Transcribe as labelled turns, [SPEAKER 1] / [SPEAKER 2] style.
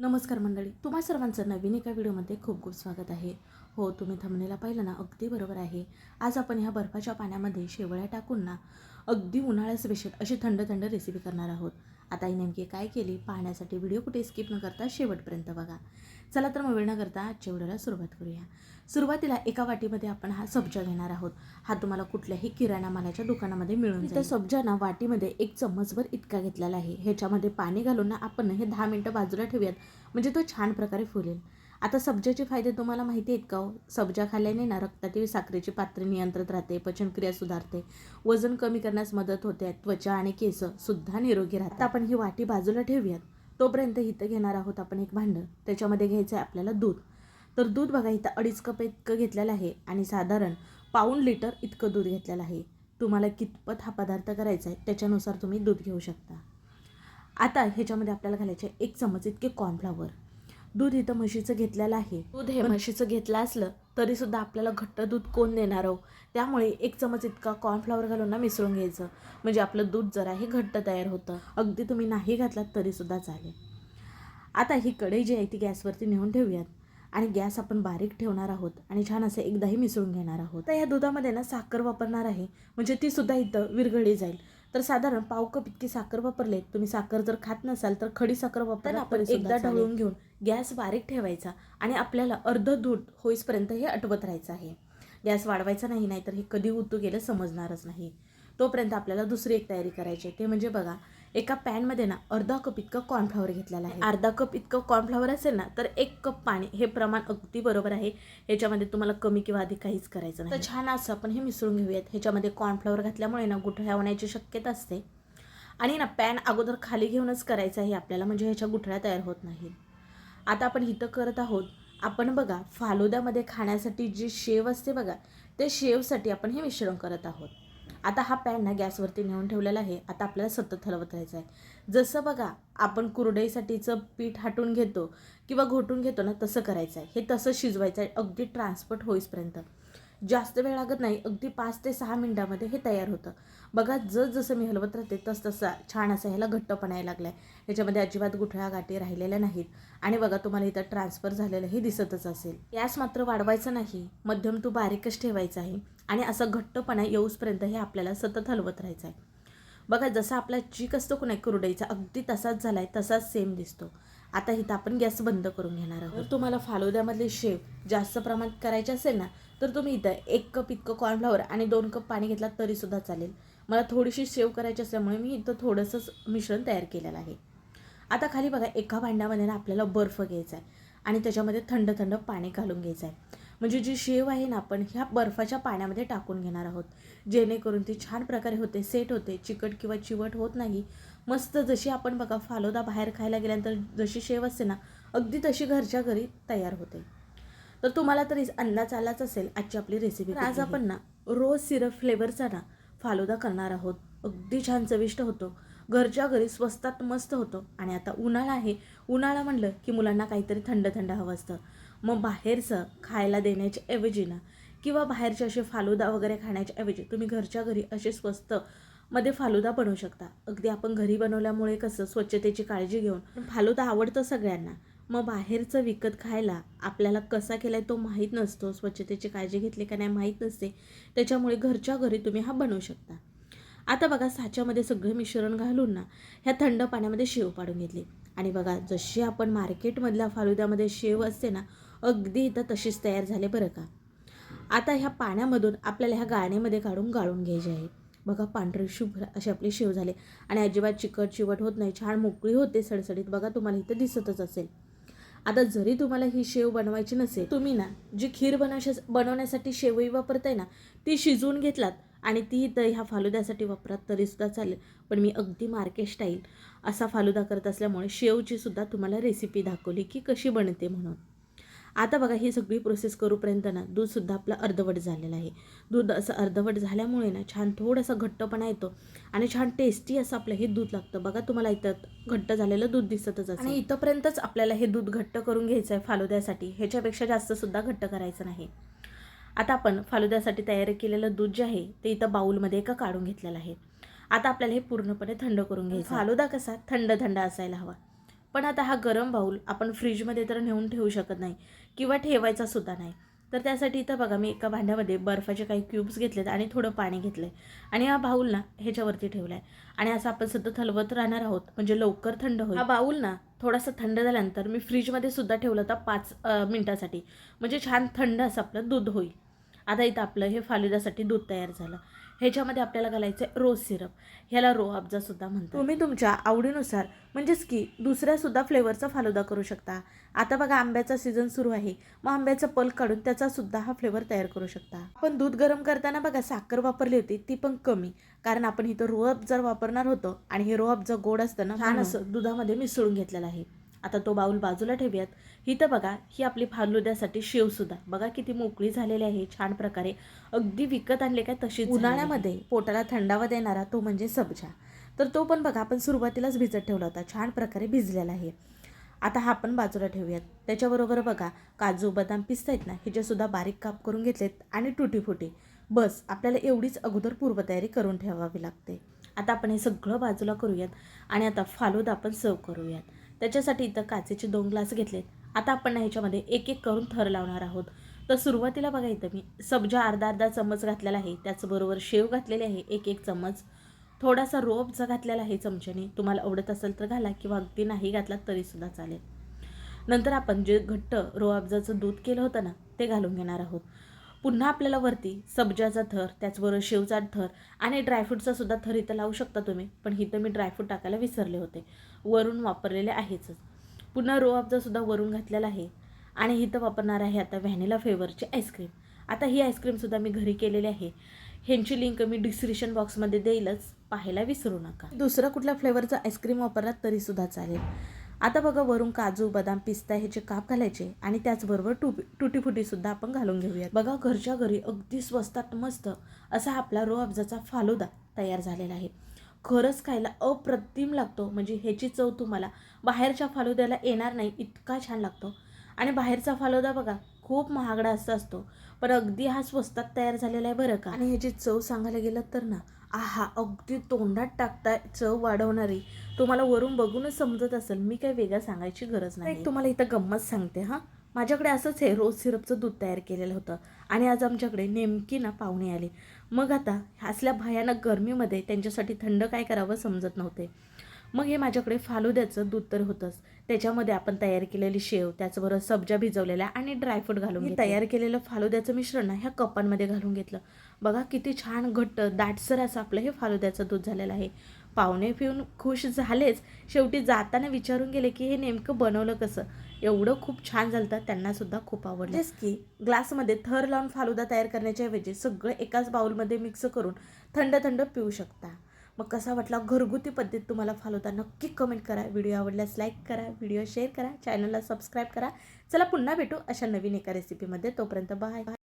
[SPEAKER 1] नमस्कार मंडळी तुम्हा सर्वांचं नवीन एका व्हिडिओमध्ये खूप खूप स्वागत आहे. हो तुम्ही थंबनेला पाहिलं ना अगदी बरोबर आहे. आज आपण ह्या बर्फाच्या पाण्यामध्ये शेवळ्या टाकून ना अगदी उन्हाळ्या स्पेशल अशी थंड थंड रेसिपी करणार आहोत. आता ही नेमकी काय केली पाहण्यासाठी व्हिडिओ कुठे स्किप न करता शेवटपर्यंत बघा. चला तर मग वेळ न करता आजच्या व्हिडिओला सुरुवात करूया. सुरुवातीला एका वाटीमध्ये आपण हा सब्जा घेणार आहोत. हा तुम्हाला कुठल्याही किराणा मालाच्या दुकानामध्ये मिळून जाईल. सब्जा ना वाटीमध्ये एक चम्मचभर इतका घेतलेला आहे. ह्याच्यामध्ये पाणी घालून ना आपण हे दहा मिनटं बाजूला ठेवूयात. म्हणजे तो छान प्रकारे फुलेल. आता सब्जाचे फायदे तुम्हाला माहिती आहेत का हो? सब्जा खाल्ल्याने ना रक्तातील साखरेची पातळी नियंत्रित राहते पचनक्रिया सुधारते वजन कमी करण्यास मदत होते त्वचा आणि केस सुद्धा निरोगी राहतात. आपण ही वाटी बाजूला ठेवूयात. तोपर्यंत इथं घेणार आहोत आपण एक भांडं. त्याच्यामध्ये घ्यायचं आहे आपल्याला दूध. तर दूध बघा इथं अडीच कप इतकं घेतलेलं आहे आणि साधारण पाऊण लिटर इतकं दूध घेतलेलं आहे. तुम्हाला कितपत हा पदार्थ करायचा आहे त्याच्यानुसार तुम्ही दूध घेऊ शकता. आता ह्याच्यामध्ये आपल्याला घालायचे एक चमच इतके कॉर्नफ्लावर दूध इथं म्हशीचं घेतलेलं आहे. दूध हे म्हशीचं घेतलं असलं तरीसुद्धा आपल्याला घट्ट दूध कोण देणार आहो त्यामुळे एक चमच इतका कॉर्नफ्लावर घालून ना मिसळून घ्यायचं. म्हणजे आपलं दूध जरा हे घट्ट तयार होतं. अगदी तुम्ही नाही घातलात तरीसुद्धा चालेल. आता ही कढई जी आहे ती गॅसवरती नेऊन ठेवूयात. आणि गॅस आपण बारीक ठेवणार आहोत आणि छान असं एकदाही मिसळून घेणार आहोत. तर या दुधामध्ये ना साखर वापरणार आहे. म्हणजे ती सुद्धा इथं विरघळली जाईल. तर साधारण पाव कप इतकी साखर वापरले तुम्ही साखर जर खात नसाल तर खडी साखर वापर आपण एकदा ढवळून घेऊन गॅस बारीक ठेवायचा आणि आपल्याला अर्ध दूध होईसपर्यंत हे आटवत राहायचं आहे. गॅस वाढवायचा नाही नाहीतर हे कधी उतू गेलं समजणारच नाही. तोपर्यंत आपल्याला दुसरी एक तयारी करायची आहे. ते म्हणजे बघा एका पॅनमध्ये ना अर्धा कप इतकं कॉर्नफ्लॉवर घेतलेलं आहे. अर्धा कप इतकं कॉर्नफ्लॉवर असेल ना तर एक कप पाणी हे प्रमाण अगदी बरोबर आहे. ह्याच्यामध्ये तुम्हाला कमी किंवा अधिक काहीच करायचं नाही. तर छान असं आपण हे मिसळून घेऊयात. ह्याच्यामध्ये कॉर्नफ्लॉवर घातल्यामुळे ना गुठळ्या होण्याची शक्यता असते. आणि ना पॅन अगोदर खाली घेऊनच करायचं आहे आपल्याला. म्हणजे ह्याच्या गुठळ्या तयार होत नाहीत. आता आपण इथं करत आहोत आपण बघा फालुद्यामध्ये खाण्यासाठी जी शेव असते बघा ते शेवसाठी आपण हे मिश्रण करत आहोत. आता हा पॅन ना गॅसवरती नेऊन ठेवलेला आहे आता आपल्याला सतत हलवत राहायचं आहे जसं बघा आपण कुरडईसाठीचं पीठ हाटून घेतो किंवा घोटून घेतो ना तसं करायचं आहे हे तसं शिजवायचं आहे अगदी ट्रान्सपोर्ट होईसपर्यंत. जास्त वेळ लागत नाही. अगदी पाच ते सहा मिनटामध्ये हे तयार होतं. बघा जस जसं मी हलवत राहते तस तसा छान असा ह्याला घट्टपणा यायला लागला आहे ह्याच्यामध्ये अजिबात गुठळ्या गाठी राहिलेल्या नाहीत. आणि बघा तुम्हाला इथं ट्रान्सफर झालेलं हे दिसतच असेल. गॅस मात्र वाढवायचं नाही. मध्यम तू बारीकच ठेवायचा आहे. आणि असं घट्टपणा येऊसपर्यंत हे आपल्याला सतत हलवत राहायचं आहे. बघा जसा आपला चीक असतो की नाही कुरडईचा अगदी तसाच झाला आहे तसाच सेम दिसतो. आता इथं आपण गॅस बंद करून घेणार आहोत. तुम्हाला फालुद्यामधले शेव जास्त प्रमाणात करायचे असेल ना तर तुम्ही इथं एक कप इतकं कॉर्नफ्लॉवर आणि दोन कप पाणी घेतला तरीसुद्धा चालेल. मला थोडीशी शेव करायची असल्यामुळे मी इथं थोडंसंच मिश्रण तयार केलेलं आहे. आता खाली बघा एका भांड्यामध्ये ना आपल्याला बर्फ घ्यायचा आहे आणि त्याच्यामध्ये थंड थंड पाणी घालून घ्यायचं आहे. म्हणजे जी शेव आहे ना आपण ह्या बर्फाच्या पाण्यामध्ये टाकून घेणार आहोत. जेणेकरून ती छान प्रकारे होते सेट होते चिकट किंवा चिवट होत नाही. मस्त जशी आपण बघा फालोदा बाहेर खायला गेल्यानंतर जशी शेव असते ना अगदी तशी घरच्या घरी तयार होते. तर तुम्हाला तरी अंदाज आलाच असेल आजची आपली रेसिपी आज आपण ना रोज सिरप फ्लेवरचा ना फालुदा करणार आहोत. अगदी छान चविष्ट होतो. घरच्या घरी स्वस्तात मस्त होतो. आणि आता उन्हाळा आहे. उन्हाळा म्हणलं की मुलांना काहीतरी थंड थंड हवं असतं. मग बाहेरचं खायला देण्याच्या ऐवजी ना किंवा बाहेरचे असे फालुदा वगैरे खाण्याच्या ऐवजी तुम्ही घरच्या घरी असे स्वस्त मध्ये फालुदा बनवू शकता. अगदी आपण घरी बनवल्यामुळे कसं स्वच्छतेची काळजी घेऊन फालुदा आवडतं सगळ्यांना. मग बाहेरचं विकत खायला आपल्याला कसा केला आहे तो माहीत नसतो. स्वच्छतेची काळजी घेतली का नाही माहीत नसते. त्याच्यामुळे घरच्या घरी तुम्ही हा बनवू शकता. आता बघा साच्यामध्ये सगळं मिश्रण घालून ना ह्या थंड पाण्यामध्ये शेव पाडून घेतली. आणि बघा जशी आपण मार्केटमधल्या फालुद्यामध्ये शेव असते ना अगदी इथं तशीच तयार झाले बरं का. आता ह्या पाण्यामधून आपल्याला ह्या गाळणीमध्ये काढून गाळून घ्यायचे आहे. बघा पांढरे शुभ्र असे आपले शेव झाले. आणि अजिबात चिकट चिवट होत नाही. छान मोकळी होते सडसडीत. बघा तुम्हाला इथं दिसतच असेल. आता जरी तुम्हाला ही शेव बनवायची नसेल तुम्ही ना जी खीर बनवशा बनवण्यासाठी शेवई वापरताय ना ती शिजवून घेतलात आणि ती दही ह्या फालुद्यासाठी वापरात तरीसुद्धा चालेल. पण मी अगदी मार्केट स्टाईल असा फालुदा करत असल्यामुळे शेवची सुद्धा तुम्हाला रेसिपी दाखवली की कशी बनते म्हणून. आता बघा ही सगळी प्रोसेस करूपर्यंत ना दूधसुद्धा आपलं अर्धवट झालेलं आहे. दूध असं अर्धवट झाल्यामुळे ना छान थोडासा घट्टपणा येतो आणि छान टेस्टी असं आपलं हे दूध लागतं. बघा तुम्हाला इथं घट्ट झालेलं दूध दिसतच आणि इथंपर्यंतच आपल्याला हे दूध घट्ट करून घ्यायचं आहे फालुद्यासाठी. ह्याच्यापेक्षा जास्तसुद्धा घट्ट करायचं नाही. आता आपण फालुद्यासाठी तयारी केलेलं दूध जे आहे ते इथं बाऊलमध्ये एका काढून घेतलेलं आहे. आता आपल्याला हे पूर्णपणे थंड करून घ्यायचं फालुदा कसा? थंड थंड असायला हवा. पण आता हा गरम बाऊल आपण फ्रीजमध्ये तर नेऊन ठेवू शकत नाही. किंवा ठेवायचा सुद्धा नाही. तर त्यासाठी इथं बघा मी एका भांड्यामध्ये बर्फाचे काही क्यूब्स घेतलेत आणि थोडं पाणी घेतलं आहे आणि हा बाऊल ना ह्याच्यावरती ठेवला आहे आणि असं आपण सतत हलवत राहणार आहोत म्हणजे लवकर थंड होईल. हा बाऊल ना थोडासा थंड झाल्यानंतर मी फ्रीजमध्ये सुद्धा ठेवला होता पाच मिनटासाठी. म्हणजे छान थंड असं आपलं दूध होईल. आता इथं आपलं हे फालुद्यासाठी दूध तयार झालं. ह्याच्यामध्ये आपल्याला घालायचं आहे रोज सिरप ह्याला रो अब्जासुद्धा म्हणतात. तुम्ही तुमच्या आवडीनुसार म्हणजेच की दुसऱ्यासुद्धा फ्लेवरचा फालुदा करू शकता. आता बघा आंब्याचा सीझन सुरू आहे. मग आंब्याचा पल्प काढून त्याचा सुद्धा हा फ्लेवर तयार करू शकता. पण दूध गरम करताना बघा साखर वापरली होती ती पण कमी. कारण आपण इथं रो जर वापरणार होतो आणि हे रो जर गोड असतं ना छान असं दुधामध्ये मिसळून घेतलेलं आहे. आता तो बाऊल बाजूला ठेवूयात. ही तर बघा ही आपली फालुद्यासाठी शेवसुद्धा बघा किती मोकळी झालेली आहे छान प्रकारे. अगदी विकत आणले काय तशी उन्हाळ्यामध्ये पोटाला थंडावा देणारा तो म्हणजे सब्जा. तर तो पण बघा आपण सुरुवातीलाच भिजत ठेवला होता. छान प्रकारे भिजलेला आहे. आता हा पण बाजूला ठेवूयात. त्याच्याबरोबर बघा काजू बदाम पिसत आहेत ना ह्याच्यासुद्धा बारीक काप करून घेतलेत आणि तुटीफुटी. बस आपल्याला एवढीच अगोदर पूर्वतयारी करून ठेवावी लागते. आता आपण हे सगळं बाजूला करूयात आणि आता फालुदा आपण सर्व करूयात. त्याच्यासाठी इथं काचेचे दोन ग्लास घेतलेत. आता आपण ह्याच्यामध्ये एक एक करून थर लावणार आहोत. तर सुरुवातीला बघा इथं मी सब्जा अर्धा अर्धा चम्मच घातलेला आहे. त्याचबरोबर शेव घातलेले आहे एक एक चम्मच थोडासा रोपचा घातलेला आहे चमच्याने तुम्हाला आवडत असेल तर घाला किंवा अगदी नाही घातला तरीसुद्धा चालेल. नंतर आपण जे घट्ट रोआबजाचं दूध केलं होतं ना ते घालून घेणार आहोत. पुन्हा आपल्याला वरती सब्जाचा थर त्याचबरोबर शेवचा थर आणि ड्रायफ्रूटचा सुद्धा थर इथं लावू शकता तुम्ही. पण इथं मी ड्रायफ्रूट टाकायला विसरले होते. वरून वापरलेले आहेच. पुन्हा रोआबजासुद्धा वरून घातलेला आहे. आणि इथं वापरणार आहे आता व्हॅनिला फ्लेवरची आईस्क्रीम आता ही आईस्क्रीमसुद्धा मी घरी केलेली आहे. ह्यांची लिंक मी डिस्क्रिप्शन बॉक्समध्ये देईलच. पाहायला विसरू नका. दुसरा कुठल्या फ्लेवरचा आईस्क्रीम वापरलात तरीसुद्धा चालेल. आता बघा वरून काजू बदाम पिस्ता ह्याचे काप घालायचे आणि त्याचबरोबर टू तुटीफुटीसुद्धा आपण घालून घेऊयात. बघा घरच्या घरी अगदी स्वस्तात मस्त असा आपला रो अब्जाचा फालुदा तयार झालेला आहे. खरंच खायला अप्रतिम लागतो. म्हणजे ह्याची चव तुम्हाला बाहेरच्या फालुद्याला येणार नाही इतका छान लागतो. आणि बाहेरचा फालुदा बघा खूप महागडा असा असतो. पण अगदी हा स्वस्तात तयार झालेला आहे बरं का? आणि ह्याची चव सांगायला गेलं तर ना आहा अगदी तोंडात टाकता चव वाढवणारी. तुम्हाला वरून बघूनच समजत असेल मी काही वेगळं सांगायची गरज नाही तुम्हाला इथं गंमत सांगते हां. माझ्याकडे असंच आहे रोज सिरपचं दूध तयार केलेलं होतं आणि आज आमच्याकडे नेमकी ना पाहुणे आले. मग आता असल्या भयानक गरमीमध्ये त्यांच्यासाठी थंड काय करावं समजत नव्हते. मग हे माझ्याकडे फालुद्याचं दूध तर होतंच. त्याच्यामध्ये आपण तयार केलेली शेव त्याचबरोबर सब्जा भिजवलेल्या आणि ड्रायफ्रूट घालून हे तयार केलेलं फालुद्याचं मिश्रण ना ह्या कपांमध्ये घालून घेतलं. बघा किती छान घट्ट दाटसर असं आपलं हे फालुद्याचं दूध झालेलं आहे. पाहुणे पिऊन खुश झालेच. शेवटी जाताना विचारून गेले की हे नेमकं बनवलं कसं? एवढं खूप छान झालं तर त्यांना सुद्धा खूप आवडलं. की ग्लासमध्ये थर लावून फालुदा तयार करण्याच्या ऐवजी सगळं एकाच बाउलमध्ये मिक्स करून थंड थंड पिऊ शकता. मग कसा वाटला घरगुती पद्धत तुम्हाला फॉलो होता नक्की कमेंट करा. व्हिडिओ आवडल्यास लाईक करा व्हिडिओ शेअर करा चॅनलला सबस्क्राईब करा. चला पुन्हा भेटू अशा नवीन एका रेसिपीमध्ये तोपर्यंत बाय